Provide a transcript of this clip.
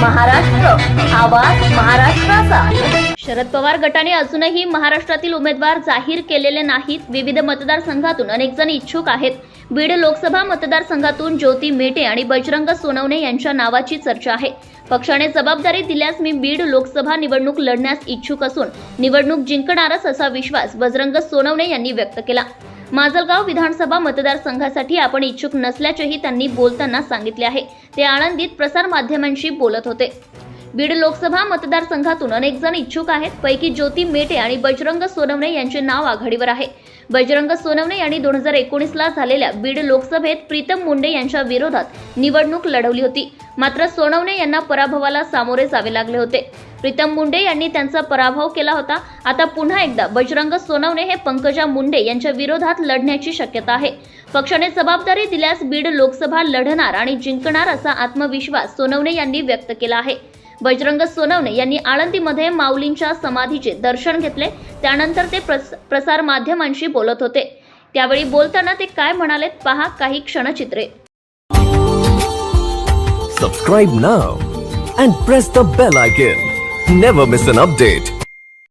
महाराष्ट्र आवाज महाराष्ट्राचा. शरद पवार गटाने अजूनही महाराष्ट्रातील उमेदवार जाहीर केलेले नाहीत. विविध मतदारसंघातून अनेक जण इच्छुक आहेत. बीड लोकसभा मतदारसंघातून ज्योती मेटे आणि बजरंग सोनवणे यांच्या नावाची चर्चा आहे. पक्षाने जबाबदारी दिल्यास मी बीड लोकसभा निवडणूक लढण्यास इच्छुक असून निवडणूक जिंकणारच असा विश्वास बजरंग सोनवणे यांनी व्यक्त केला. माजलगाव विधानसभा मतदारसंघासाठी आपण इच्छुक नसल्याचेही त्यांनी बोलताना सांगितले आहे. ते आळंदीत प्रसार माध्यमांशी बोलत होते. बीड लोकसभा मतदारसंघातून अनेक जण इच्छुक आहेत. पैकी ज्योती मेटे आणि बजरंग सोनवणे यांचे नाव आघाडीवर आहे. बजरंग सोनवणे यांनी दोन हजार एकोणीसला झालेल्या बीड लोकसभेत प्रीतम मुंडे यांच्या विरोधात निवडणूक लढवली होती. मात्र सोनवणे यांना पराभवाला सामोरे जावे लागले होते. प्रीतम मुंडे यांनी त्यांचा पराभव केला होता. आता पुन्हा एकदा बजरंग सोनवणे हे पंकजा मुंडे यांच्या विरोधात लढण्याची शक्यता आहे. पक्षाने जबाबदारी दिल्यास बीड लोकसभा लढणार आणि जिंकणार असा आत्मविश्वास सोनवणे यांनी व्यक्त केला आहे. बजरंग सोनवणे यांनी आळंदीमध्ये माऊलींच्या समाधीचे दर्शन घेतले. त्यानंतर ते प्रस प्रसार माध्यमांशी बोलत होते. त्यावेळी बोलताना ते काय म्हणालेत पहा काही क्षणचित्रे. Subscribe now and press the bell icon never miss an update